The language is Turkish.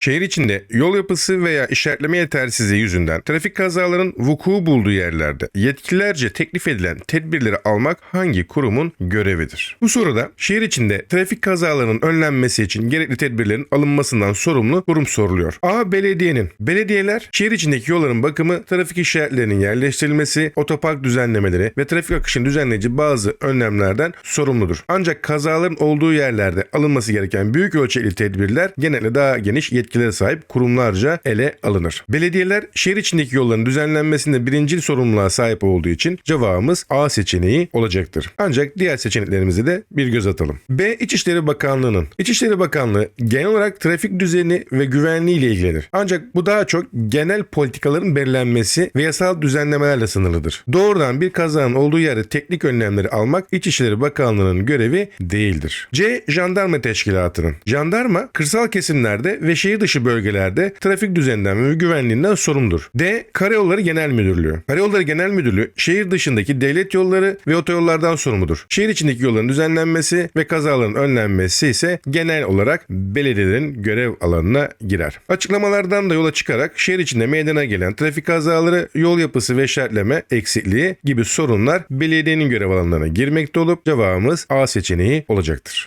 Şehir içinde yol yapısı veya işaretleme yetersizliği yüzünden trafik kazalarının vuku bulduğu yerlerde yetkililerce teklif edilen tedbirleri almak hangi kurumun görevidir? Bu soruda şehir içinde trafik kazalarının önlenmesi için gerekli tedbirlerin alınmasından sorumlu kurum soruluyor. A. Belediyenin. Belediyeler şehir içindeki yolların bakımı, trafik işaretlerinin yerleştirilmesi, otopark düzenlemeleri ve trafik akışını düzenleyici bazı önlemlerden sorumludur. Ancak kazaların olduğu yerlerde alınması gereken büyük ölçekli tedbirler genelde daha geniş yetkilere sahip kurumlarca ele alınır. Belediyeler şehir içindeki yolların düzenlenmesinde birincil sorumluluğa sahip olduğu için cevabımız A seçeneği olacaktır. Ancak diğer seçeneklerimize de bir göz atalım. B. İçişleri Bakanlığı'nın. İçişleri Bakanlığı genel olarak trafik düzeni ve güvenliği ile ilgilenir. Ancak bu daha çok genel politikaların belirlenmesi ve yasal düzenlemelerle sınırlıdır. Doğrudan bir kazanın olduğu yerde teknik önlemleri almak İçişleri Bakanlığı'nın görevi değildir. C. Jandarma Teşkilatı'nın. Jandarma kırsal kesimlerde ve şehir dışı bölgelerde trafik düzeninden ve güvenliğinden sorumludur. D. Karayolları Genel Müdürlüğü. Karayolları Genel Müdürlüğü şehir dışındaki devlet yolları ve otoyollardan sorumludur. Şehir içindeki yolların düzenlenmesi ve kazaların önlenmesi ise genel olarak belediyelerin görev alanına girer. Açıklamalardan da yola çıkarak şehir içinde meydana gelen trafik kazaları, yol yapısı ve işaretleme eksikliği gibi sorunlar belediyenin görev alanlarına girmekte olup cevabımız A seçeneği olacaktır.